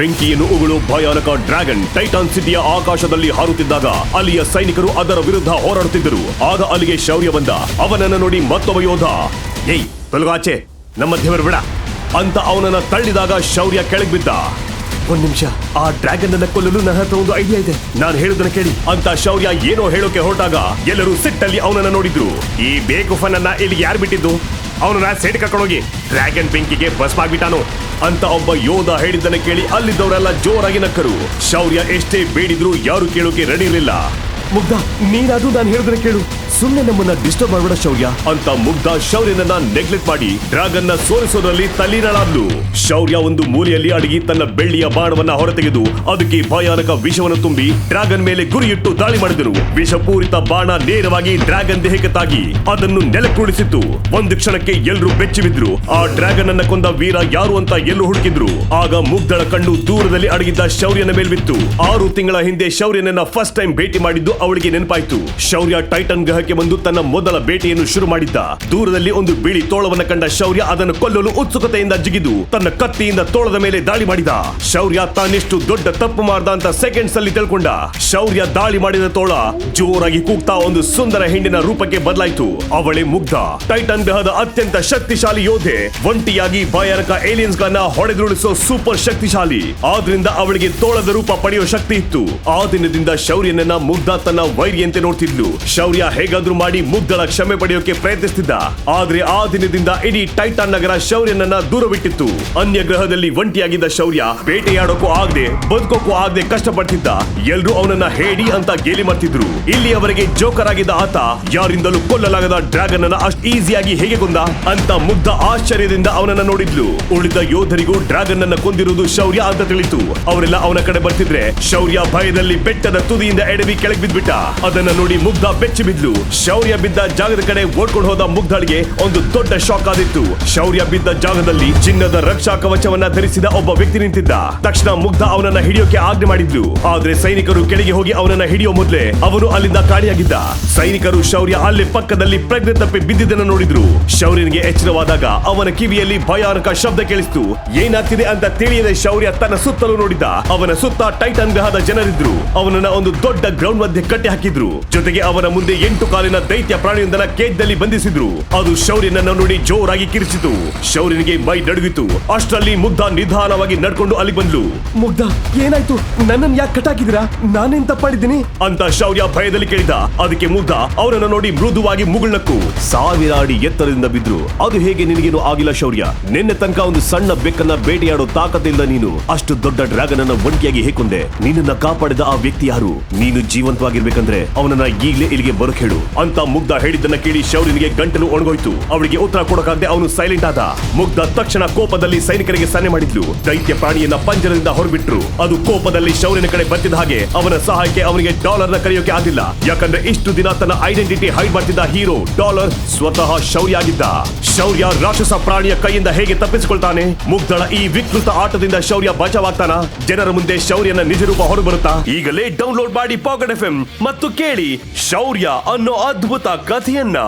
ಬೆಂಕಿಯನ್ನು ಉಗುಳು ಭಯಾನಕ dragon Titan ಸಿಟಿಯ ಆಕಾಶದಲ್ಲಿ ಹಾರುತ್ತಿದ್ದಾಗ ಅಲ್ಲಿಯ ಸೈನಿಕರು ಅದರ ವಿರುದ್ಧ ಹೋರಾಡುತ್ತಿದ್ದರು. ಆಗ ಅಲ್ಲಿಗೆ ಶೌರ್ಯ ಬಂದ. ಅವನನ್ನು ನೋಡಿ ಮತ್ತೊಬ್ಬ ಯೋಧ, ಏಯ್, ತೊಲಗಾಚೆ, ನಮ್ಮ ದೇವರು ಬಿಡ. ಅಂತ ಅವನನ್ನ ತಳ್ಳಿದಾಗ ಶೌರ್ಯ ಕೆಳಗ್ ಬಿದ್ದ ಒಂದ್ ನಿಮಿಷ, ಆ ಡ್ರ್ಯಾಗನ್ ಅನ್ನ ಕೊಲ್ಲಲು ನನ್ನ ಹತ್ರ ಒಂದು ಐಡಿಯಾ ಇದೆ. ನಾನು ಹೇಳುದನ್ನ ಕೇಳಿ. ಅಂತ ಶೌರ್ಯ ಏನೋ ಹೇಳೋಕೆ ಹೊರಟಾಗ ಎಲ್ಲರೂ ಸಿಟ್ಟಲ್ಲಿ ಅವನನ್ನ ನೋಡಿದ್ರು. ಈ ಬೇಕುಫನನ್ನ ಇಲ್ಲಿ ಯಾರು ಬಿಟ್ಟಿದ್ದು? ಅವನನ್ನ ಸೈಡ್ ಕರ್ಕೊಂಡೋಗಿ ಡ್ರ್ಯಾಗನ್ ಬೆಂಕಿಗೆ ಬಸ್ ಆಗ್ಬಿಟ್ಟಾನು ಅಂತ ಒಬ್ಬ ಯೋಧ ಹೇಳಿದ್ದನ್ನ ಕೇಳಿ ಅಲ್ಲಿದ್ದವರೆಲ್ಲ ಜೋರಾಗಿ ನಕ್ಕರು. ಶೌರ್ಯ ಎಷ್ಟೇ ಬೇಡಿದ್ರು ಯಾರು ಕೇಳೋಕೆ ರೆಡಿ ಇರಲಿಲ್ಲ. ಮುಗ್ಧ ನೀನಾದ್ರೂ ನಾನು ಹೇಳಿದ್ರೆ ಕೇಳು. ಸುಮ್ಮನೆ ನಮ್ಮನ್ನ ಡಿಸ್ಟರ್ಬ್ ಮಾಡಬೇಡ ಶೌರ್ಯ. ಅಂತ ಮುಗ್ಧ ಶೌರ್ಯನನ್ನ ನೆಗ್ಲೆಕ್ಟ್ ಮಾಡಿ ಡ್ರ್ಯಾಗನ್ನ ಸೋಲಿಸೋದ್ರಲ್ಲಿ ತಲ್ಲೀನಳಾದ್ಲು. ಶೌರ್ಯ ಒಂದು ಮೂಲೆಯಲ್ಲಿ ಅಡಗಿ ತನ್ನ ಬೆಳ್ಳಿಯ ಬಾಣವನ್ನ ಹೊರತೆಗೆದು ಅದಕ್ಕೆ ಭಯಾನಕ ವಿಷವನ್ನು ತುಂಬಿ ಡ್ರ್ಯಾಗನ್ ಮೇಲೆ ಗುರಿಯಿಟ್ಟು ದಾಳಿ ಮಾಡಿದರು. ವಿಷಪೂರಿತ ಬಾಣ ನೇರವಾಗಿ ಡ್ರ್ಯಾಗನ್ ದೇಹಕ್ಕೆ ತಾಗಿ ಅದನ್ನು ನೆಲಕ್ಕೂಡಿಸಿತ್ತು ಒಂದು ಕ್ಷಣಕ್ಕೆ ಎಲ್ರೂ ಬೆಚ್ಚಿ ಬಿದ್ರು ಆ ಡ್ರ್ಯಾಗನ್ ಅನ್ನ ಕೊಂದ ವೀರ ಯಾರು ಅಂತ ಎಲ್ಲೂ ಹುಡುಕಿದ್ರು. ಆಗ ಮುಗ್ಧಳ ಕಂಡು ದೂರದಲ್ಲಿ ಅಡಗಿದ್ದ ಶೌರ್ಯನ ಮೇಲ್ಬಿತ್ತು. ಆರು ತಿಂಗಳ ಹಿಂದೆ ಶೌರ್ಯನನ್ನ ಫಸ್ಟ್ ಟೈಮ್ ಭೇಟಿ ಮಾಡಿದ್ದು ಅವಳಿಗೆ ನೆನಪಾಯ್ತು. ಶೌರ್ಯ ಟೈಟನ್ ಗ್ರಹಕ್ಕೆ ಬಂದು ತನ್ನ ಮೊದಲ ಬೇಟೆಯನ್ನು ಶುರು ಮಾಡಿದ್ದ. ದೂರದಲ್ಲಿ ಒಂದು ಬಿಳಿ ತೋಳವನ್ನು ಕಂಡ ಶೌರ್ಯ ಅದನ್ನು ಕೊಲ್ಲಲು ಉತ್ಸುಕತೆಯಿಂದ ಜಿಗಿದು ತನ್ನ ಕತ್ತಿಯಿಂದ ತೋಳದ ಮೇಲೆ ದಾಳಿ ಮಾಡಿದ. ಶೌರ್ಯ ತಾನೆಷ್ಟು ದೊಡ್ಡ ತಪ್ಪು ಮಾಡ್ದ ಅಂತ ಸೆಕೆಂಡ್ಸ್ ಅಲ್ಲಿ ತಿಳ್ಕೊಂಡ. ಶೌರ್ಯ ದಾಳಿ ಮಾಡಿದ ತೋಳ ಜೋರಾಗಿ ಕೂಗ್ತಾ ಒಂದು ಸುಂದರ ಹೆಣ್ಣಿನ ರೂಪಕ್ಕೆ ಬದಲಾಯಿತು. ಅವಳೆ ಮುಗ್ಧ. ಟೈಟನ್ ಗ್ರಹದ ಅತ್ಯಂತ ಶಕ್ತಿಶಾಲಿ ಯೋಧೆ. ಒಂಟಿಯಾಗಿ ಭಯಾನಕ ಏಲಿಯನ್ಸ್ ಗಳನ್ನ ಹೊಡೆದುರುಳಿಸೋ ಸೂಪರ್ ಶಕ್ತಿಶಾಲಿ. ಆದ್ರಿಂದ ಅವಳಿಗೆ ತೋಳದ ರೂಪ ಪಡೆಯೋ ಶಕ್ತಿ ಇತ್ತು. ಆ ದಿನದಿಂದ ಶೌರ್ಯನನ್ನ ಮುಗ್ಧ ತನ್ನ ವೈರಿಯಂತೆ ನೋಡ್ತಿದ್ಲು. ಶೌರ್ಯ ಹೇಗಾದ್ರೂ ಮಾಡಿ ಮುಗ್ಧಳ ಕ್ಷಮೆ ಪಡೆಯೋಕೆ ಪ್ರಯತ್ನಿಸ್ತಿದ್ದ. ಆದ್ರೆ ಆ ದಿನದಿಂದ ಇಡೀ ಟೈಟಾನ್ ನಗರ ಶೌರ್ಯನನ್ನ ದೂರ ಬಿಟ್ಟಿತ್ತು ಅನ್ಯ ಗ್ರಹದಲ್ಲಿ ಒಂಟಿಯಾಗಿದ್ದ ಶೌರ್ಯ ಬೇಟೆಯಾಡೋಕೂ ಆಗದೆ ಬದುಕೋಕೂ ಆಗದೆ ಕಷ್ಟಪಡ್ತಿದ್ದ. ಎಲ್ರೂ ಅವನನ್ನ ಹೇಡಿ ಅಂತ ಗೇಲಿ ಮಾಡ್ತಿದ್ರು. ಇಲ್ಲಿಯವರೆಗೆ ಜೋಕರ್ ಆಗಿದ್ದ ಆತ ಯಾರಿಂದಲೂ ಕೊಲ್ಲಲಾಗದ ಡ್ರ್ಯಾಗನ್ ಅನ್ನ ಅಷ್ಟು ಈಸಿಯಾಗಿ ಹೇಗೆ ಕೊಂದ? ಅಂತ ಮುಗ್ಧ ಆಶ್ಚರ್ಯದಿಂದ ಅವನನ್ನ ನೋಡಿದ್ಲು. ಉಳಿದ ಯೋಧರಿಗೂ ಡ್ರ್ಯಾಗನ್ ಅನ್ನ ಕೊಂದಿರುವುದು ಶೌರ್ಯ ಅಂತ ತಿಳಿತು. ಅವರೆಲ್ಲ ಅವನ ಕಡೆ ಬರ್ತಿದ್ರೆ ಶೌರ್ಯ ಭಯದಲ್ಲಿ ಬೆಟ್ಟದ ತುದಿಯಿಂದ ಎಡವಿ ಕೆಳಗೆ ಬಿದ್ಬಿಟ್ಟ ಅದನ್ನ ನೋಡಿ ಮುಗ್ಧ ಬೆಚ್ಚಿ ಬಿದ್ಲು. ಶೌರ್ಯ ಬಿದ್ದ ಜಾಗದ ಕಡೆ ಓಡ್ಕೊಂಡು ಹೋದ ಮುಗ್ಧಳಿಗೆ ಒಂದು ದೊಡ್ಡ ಶಾಕ್ ಆದಿತ್ತು. ಶೌರ್ಯ ಬಿದ್ದ ಜಾಗದಲ್ಲಿ ಚಿನ್ನದ ರಕ್ಷಾ ಕವಚವನ್ನ ಧರಿಸಿದ ಒಬ್ಬ ವ್ಯಕ್ತಿ ನಿಂತಿದ್ದ. ತಕ್ಷಣ ಮುಗ್ಧ ಅವನನ್ನ ಹಿಡಿಯೋಕೆ ಆಜ್ಞೆ ಮಾಡಿದ್ರು ಆದ್ರೆ ಸೈನಿಕರು ಕೆಳಗೆ ಹೋಗಿ ಅವನನ್ನ ಹಿಡಿಯೋ ಮೊದಲೇ ಅವನು ಅಲ್ಲಿಂದ ಕಾಣಿಯಾಗಿದ್ದ. ಸೈನಿಕರು ಶೌರ್ಯ ಅಲ್ಲಿ ಪಕ್ಕದಲ್ಲಿ ಪ್ರಜ್ಞೆ ತಪ್ಪಿ ಬಿದ್ದಿದ್ದನ್ನ ನೋಡಿದ್ರು. ಶೌರ್ಯನಿಗೆ ಎಚ್ಚರವಾದಾಗ ಅವನ ಕಿವಿಯಲ್ಲಿ ಭಯಾನಕ ಶಬ್ದ ಕೇಳಿಸ್ತು. ಏನಾಗ್ತಿದೆ ಅಂತ ತಿಳಿಯದೆ ಶೌರ್ಯ ತನ್ನ ಸುತ್ತಲೂ ನೋಡಿದ ಅವನ ಸುತ್ತ ಟೈಟನ್ ಗ್ರಹದ ಜನರಿದ್ರು. ಅವನನ್ನ ಒಂದು ದೊಡ್ಡ ಗ್ರೌಂಡ್ ಮಧ್ಯೆ ಕಟ್ಟಿ ಹಾಕಿದ್ರು. ಜೊತೆಗೆ ಅವನ ಮುಂದೆ ಎಂಟು ಕಾಲಿನ ದೈತ್ಯ ಪ್ರಾಣಿಯೊಂದನ್ನ ಕೇಜ್ದಲ್ಲಿ ಬಂಧಿಸಿದ್ರು. ಅದು ಶೌರ್ಯನನ್ನು ನೋಡಿ ಜೋರಾಗಿ ಕಿರಿಚಿತು. ಶೌರ್ಯನಿಗೆ ಮೈ ನಡುಗಿತು. ಅಷ್ಟರಲ್ಲಿ ಮುಗ್ಧ ನಿಧಾನವಾಗಿ ನಡ್ಕೊಂಡು ಅಲ್ಲಿ ಬಂದ್ಲು. ಮುಗ್ಧ ಏನಾಯ್ತು? ನನ್ನನ್ನು ಯಾಕೆ ಕಟ್ಟಾಕಿದಿರಾ ನಾನೇನ್ ತಪ್ಪಾಡಿದ್ದೀನಿ? ಅಂತ ಶೌರ್ಯ ಭಯದಲ್ಲಿ ಕೇಳಿದ. ಅದಕ್ಕೆ ಮುಗ್ಧ ಅವರನ್ನು ನೋಡಿ ಮೃದುವಾಗಿ ಮುಗುಳ್ನಕ್ಕು. ಸಾವಿರ ಅಡಿ ಎತ್ತರದಿಂದ ಬಿದ್ರು. ಅದು ಹೇಗೆ ನಿನಗೇನು ಆಗಿಲ್ಲ ಶೌರ್ಯ? ನಿನ್ನೆ ತನಕ ಒಂದು ಸಣ್ಣ ಬೆಕ್ಕನ್ನ ಬೇಟೆಯಾಡೋ ತಾಕತ್ತಿಲ್ಲ ನೀನು ಅಷ್ಟು ದೊಡ್ಡ ಡ್ರ್ಯಾಗನ್ ಅನ್ನ ಒಂಟಿಯಾಗಿ ಹೇಕೊಂಡೆ. ನಿನ್ನನ್ನ ಕಾಪಾಡಿದ ಆ ವ್ಯಕ್ತಿ ಯಾರು? ನೀನು ಜೀವಂತವಾಗಿರ್ಬೇಕಂದ್ರೆ ಅವನನ್ನ ಈಗಲೇ ಇಲ್ಲಿಗೆ ಬರೋಕ್ ಹೇಳು. ಅಂತ ಮುಗ್ಧ ಹೇಳಿದ್ದನ್ನ ಕೇಳಿ ಶೌರ್ಯನಿಗೆ ಗಂಟಲು ಒಣಗೋಯ್ತು. ಅವಳಿಗೆ ಉತ್ತರ ಕೊಡಕಾಗದೆ ಅವನು ಸೈಲೆಂಟ್ ಆದ. ಮುಗ್ಧ ತಕ್ಷಣ ಕೋಪದಲ್ಲಿ ಸೈನಿಕರಿಗೆ ಸನ್ನೆ ಮಾಡಿದ್ಲು. ದೈತ್ಯ ಪ್ರಾಣಿಯನ್ನ ಪಂಜರದಿಂದ ಹೊರಬಿಟ್ರು. ಅದು ಕೋಪದಲ್ಲಿ ಶೌರ್ಯನ ಕಡೆ ಬರ್ತಿದ್ದ ಹಾಗೆ ಅವನ ಸಹಾಯಕ್ಕೆ ಅವನಿಗೆ ಡಾಲರ್ನ ಕರೆಯೋಕೆ ಆಗಿಲ್ಲ ಯಾಕಂದ್ರೆ ಇಷ್ಟು ದಿನ ತನ್ನ ಐಡೆಂಟಿಟಿ ಹೈಡ್ ಮಾಡ್ತಿದ್ದ ಹೀರೋ, ಡಾಲರ್, ಸ್ವತಃ ಶೌರ್ಯ ಆಗಿದ್ದ. ಶೌರ್ಯ ರಾಕ್ಷಸ ಪ್ರಾಣಿಯ ಕೈಯಿಂದ ಹೇಗೆ ತಪ್ಪಿಸಿಕೊಳ್ತಾನೆ? ಮುಗ್ಧಳ ಈ ವಿಕೃತ ಆಟದಿಂದ ಶೌರ್ಯ ಬಚಾವಾಗ್ತಾನ? ಜನರ ಮುಂದೆ ಶೌರ್ಯನ ನಿಜ ರೂಪ ಹೊರಬರುತ್ತಾ? ಈಗಲೇ ಡೌನ್ಲೋಡ್ ಮಾಡಿ ಪಾಕೆಟ್ ಎಫ್ ಮತ್ತು ಕೇಳಿ ಶೌರ್ಯ ಅನ್ನೋ ಅದ್ಭುತ ಕಥೆಯನ್ನ